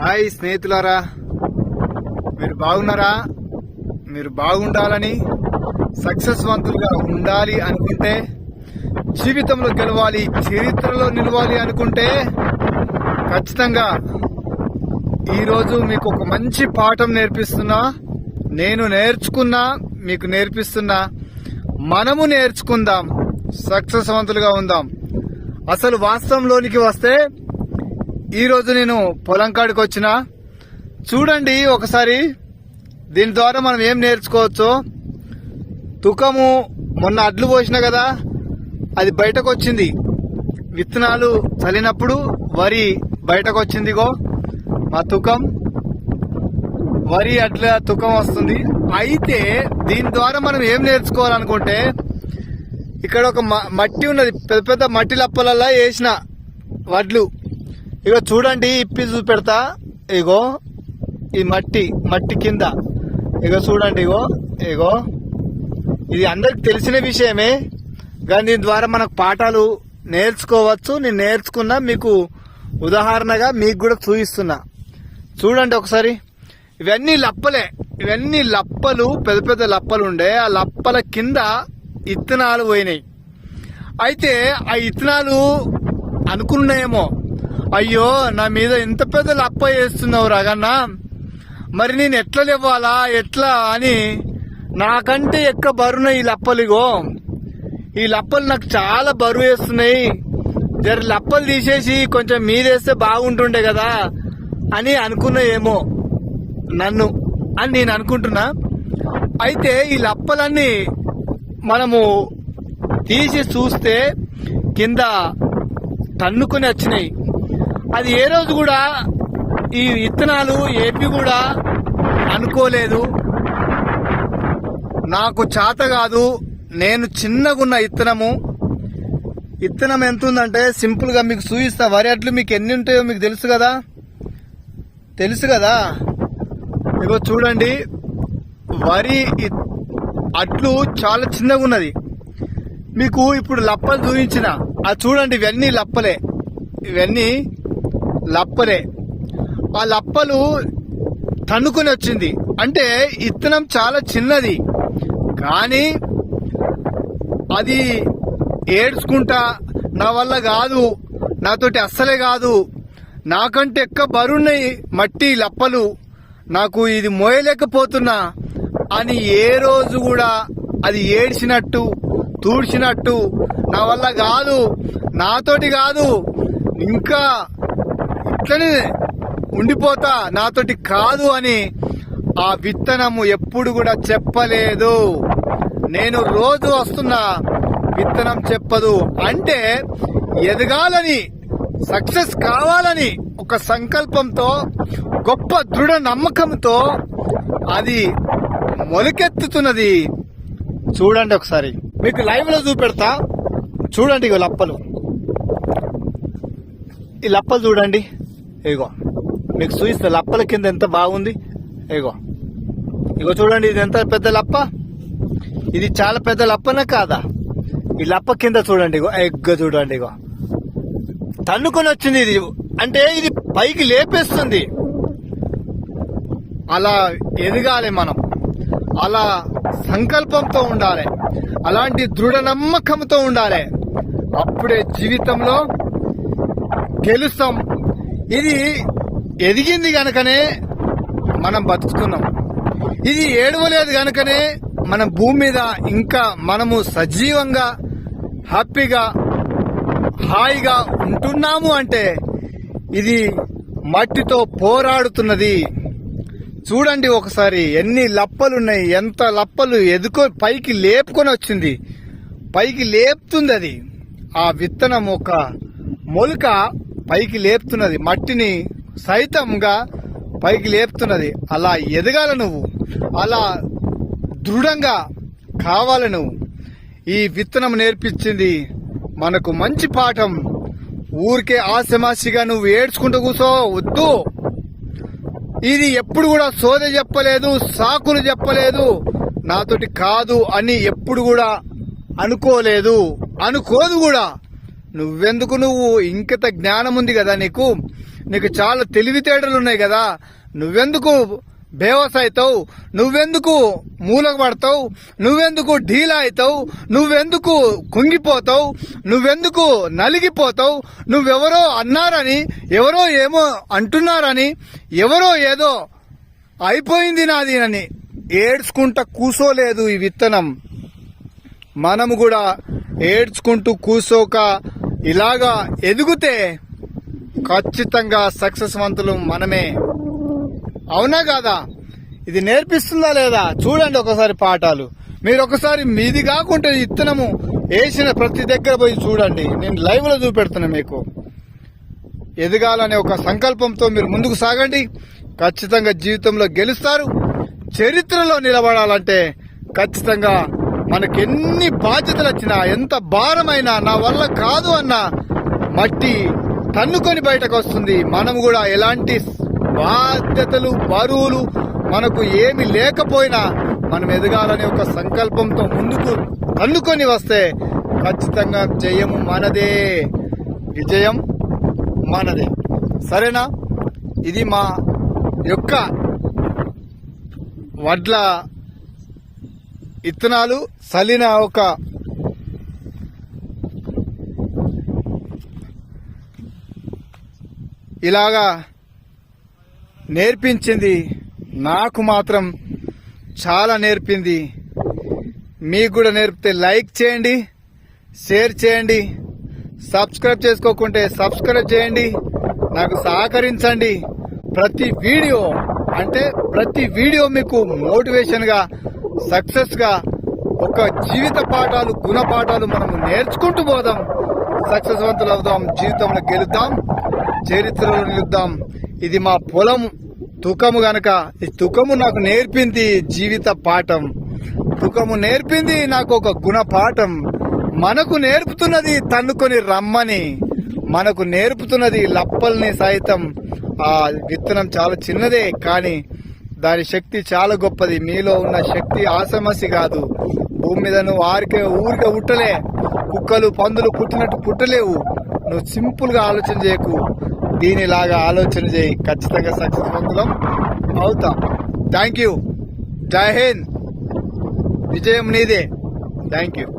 Hi స్నేహితులారా మీరు బాగున్నారా? మీరు బాగుండాలని సక్సెస్వంతులుగా ఉండాలి అనుకుంటే జీవితంలో గెలవాలి చరిత్రలో నిలవాలి అనుకుంటే ఖచ్చితంగా ఈరోజు మీకు ఒక మంచి పాఠం నేర్పిస్తున్నా నేను నేర్చుకున్నా మీకు నేర్పిస్తున్నా మనము నేర్చుకుందాం సక్సెస్వంతులుగా ఉందాం. అసలు వాస్తవంలోనికి వస్తే ఈరోజు నేను పొలం కాడికి వచ్చిన. చూడండి ఒకసారి దీని ద్వారా మనం ఏం నేర్చుకోవచ్చు? తుకము మొన్న అడ్లు పోసిన కదా అది బయటకు వచ్చింది. విత్తనాలు చల్లినప్పుడు వరి బయటకు వచ్చిందిగో మా తుకం వరి అట్లా తుకం వస్తుంది. అయితే దీని ద్వారా మనం ఏం నేర్చుకోవాలనుకుంటే ఇక్కడ ఒక మట్టి ఉన్నది. పెద్ద పెద్ద మట్టి లప్పలల్లా వేసిన వడ్లు. ఇగో చూడండి ఇప్పి చూపెడతా. ఇగో ఈ మట్టి మట్టి కింద. ఇగో చూడండి ఇగో ఇగో. ఇది అందరికి తెలిసిన విషయమే కానీ దీని ద్వారా మనకు పాఠాలు నేర్చుకోవచ్చు. నేను నేర్చుకున్నా మీకు ఉదాహరణగా మీకు కూడా చూపిస్తున్నా. చూడండి ఒకసారి. ఇవన్నీ లప్పలే. ఇవన్నీ లప్పలు పెద్ద పెద్ద లప్పలు ఉండే. ఆ లప్పల కింద ఇత్తనాలు పోయినాయి. అయితే ఆ ఇత్తనాలు అనుకున్నాయేమో. అయ్యో నా మీద ఇంత పెద్ద లప్ప వేస్తున్నావు రాగన్న. మరి నేను ఎట్లా లేవాలా ఎట్లా అని నాకంటే ఎక్క బరువున ఈ లప్పలిగో. ఈ లప్పలు నాకు చాలా బరువు వేస్తున్నాయి. జర లప్పలు తీసేసి కొంచెం మీదేస్తే బాగుంటుండే కదా అని అనుకున్నాయేమో నన్ను అని నేను అనుకుంటున్నా. అయితే ఈ లప్పలన్నీ మనము తీసి చూస్తే కింద తన్నుకొని వచ్చినాయి. అది ఏ రోజు కూడా ఈ విత్తనాలు ఏపీ కూడా అనుకోలేదు. నాకు చేత కాదు. నేను చిన్నగున్న ఇత్తనము. ఇత్తనం ఎంత ఉందంటే సింపుల్గా మీకు చూపిస్తా వరి అట్లు మీకు ఎన్ని ఉంటాయో మీకు తెలుసు కదా? తెలుసు కదా? ఇగో చూడండి. వరి అట్లు చాలా చిన్నగా ఉన్నది మీకు ఇప్పుడు లప్పలు చూపించిన అది చూడండి ఇవన్నీ లప్పలే. ఇవన్నీ లప్పలే. ఆ లప్పలు తన్నుకొని వచ్చింది. అంటే ఇత్తనం చాలా చిన్నది. కానీ అది ఏడ్చుకుంటా నా వల్ల కాదు నాతోటి అస్సలే కాదు. నాకంటే ఎక్క బరువున్నాయి మట్టి లప్పలు. నాకు ఇది మోయలేకపోతున్నా అని ఏ రోజు కూడా అది ఏడ్చినట్టు తూడ్చినట్టు నా వల్ల కాదు నాతోటి కాదు. ఇంకా అట్లనే ఉండిపోతా నాతోటి కాదు అని ఆ విత్తనము ఎప్పుడు కూడా చెప్పలేదు. నేను రోజు వస్తున్నా విత్తనం చెప్పదు. అంటే ఎదగాలని సక్సెస్ కావాలని ఒక సంకల్పంతో గొప్ప దృఢ నమ్మకంతో అది మొలకెత్తుతున్నది. చూడండి ఒకసారి. మీకు లైవ్లో చూపెడతా. చూడండి ఇగో లప్పలు. ఈ లప్పలు చూడండి. ఇగో మీకు చూపిస్తే లప్పల కింద ఎంత బాగుంది. ఇగో ఇగో చూడండి ఇది ఎంత పెద్ద లప్ప? ఇది చాలా పెద్ద లప్పనే కాదా? ఈ లప్ప కింద చూడండి ఇగో ఎగ్గ చూడండి ఇగో. తన్నుకొని వచ్చింది ఇది. అంటే ఇది పైకి లేపేస్తుంది. అలా ఎదగాలి మనం. అలా సంకల్పంతో ఉండాలి. అలాంటి దృఢ నమ్మకంతో ఉండాలి. అప్పుడే జీవితంలో గెలుస్తాం. ఇది ఎదిగింది కనుకనే మనం బతుకుతున్నాం. ఇది ఏడవలేదు కనుకనే మన భూమి మీద ఇంకా మనము సజీవంగా హ్యాపీగా హాయిగా ఉంటున్నాము అంటే ఇది మట్టితో పోరాడుతున్నది. చూడండి ఒకసారి ఎన్ని లప్పలున్నాయి ఎంత లప్పలు ఎదుకో పైకి లేపుకొని వచ్చింది. పైకి లేపుతుంది అది. ఆ విత్తనం ఒక మొలక పైకి లేపుతున్నది. మట్టిని సైతంగా పైకి లేపుతున్నది. అలా ఎదగాల నువ్వు. అలా దృఢంగా కావాలి నువ్వు. ఈ విత్తనం నేర్పించింది మనకు మంచి పాఠం. ఊరికే ఆశమాసిగా నువ్వు ఏడ్చుకుంటూ కూసో వద్దు. ఇది ఎప్పుడు కూడా సోద చెప్పలేదు సాకులు చెప్పలేదు నాతోటి కాదు అని ఎప్పుడు కూడా అనుకోలేదు అనుకోదు కూడా. నువ్వెందుకు నువ్వు ఇంకిత జ్ఞానం ఉంది కదా నీకు? నీకు చాలా తెలివితేటలు ఉన్నాయి కదా. నువ్వెందుకు బేవస్ అవుతావు? నువ్వెందుకు మూలగబడతావు నువ్వెందుకు ఢీలా అవుతావు? నువ్వెందుకు కుంగిపోతావు? నువ్వెందుకు నలిగిపోతావు? నువ్వెవరో అన్నారని ఎవరో ఏమో అంటున్నారని ఎవరో ఏదో అయిపోయింది నాది అని ఏడ్చుకుంటా కూసోలేదు ఈ విత్తనం. మనము కూడా ఏడ్చుకుంటూ కూసోక ఇలాగా ఎదిగితే ఖచ్చితంగా సక్సెస్ వంతులు మనమే. అవునా కాదా? ఇది నేర్పిస్తుందా లేదా? చూడండి ఒకసారి పాఠాలు. మీరు ఒకసారి మీది కాకుంటే ఇత్తనము వేసిన ప్రతి దగ్గర పోయి చూడండి. నేను లైవ్లో చూపెడుతున్నా మీకు. ఎదగాలనే ఒక సంకల్పంతో మీరు ముందుకు సాగండి. ఖచ్చితంగా జీవితంలో గెలుస్తారు. చరిత్రలో నిలబడాలంటే ఖచ్చితంగా మనకి ఎన్ని బాధ్యతలు వచ్చినా ఎంత భారమైనా నా వల్ల కాదు అన్న మట్టి తన్నుకొని బయటకు వస్తుంది మనం కూడా ఎలాంటి బాధ్యతలు బరువులు మనకు ఏమి లేకపోయినా మనం ఎదగాలనే ఒక సంకల్పంతో ముందుకు తన్నుకొని వస్తే ఖచ్చితంగా జయము మనదే. విజయం మనదే. సరేనా? ఇది మా యొక్క వడ్ల ఇత్తనాలు చలిన ఒక ఇలాగా నేర్పించింది నాకు మాత్రం చాలా నేర్పింది. మీకు కూడా నేర్పితే లైక్ చేయండి షేర్ చేయండి సబ్స్క్రైబ్ చేసుకోకుంటే సబ్స్క్రైబ్ చేయండి నాకు సహకరించండి. ప్రతి వీడియో అంటే ప్రతి వీడియో మీకు మోటివేషన్గా సక్సెస్గా సక్సెస్గా ఒక జీవిత పాఠాలు గుణపాఠాలు మనము మనం నేర్చుకుంటూ పోదాం. సక్సెస్వంతులు అవుదాం జీవితంలో గెలుద్దాం చరిత్రలో నిలుద్దాం. ఇది మా పొలం తుకము గనక. ఈ తుకము నాకు నేర్పింది జీవిత పాఠం. తుకము నేర్పింది నాకు ఒక గుణపాఠం మనకు నేర్పుతున్నది తన్నుకొని రమ్మని. మనకు నేర్పుతున్నది లప్పల్ని సైతం ఆ విత్తనం చాలా చిన్నదే కానీ దాని శక్తి చాలా గొప్పది. మీలో ఉన్న శక్తి ఆసమసి కాదు. భూమి మీద నువ్వు ఆరికే ఊరికే ఉట్టలే. కుక్కలు పందులు పుట్టినట్టు పుట్టలేవు. నువ్వు సింపుల్గా ఆలోచన చేయకు. దీనిలాగా ఆలోచన చేయి. ఖచ్చితంగా సక్సెస్ పొందుదాం అవుతాం. Thank you. జై హింద్. విజయం నీదే. Thank you.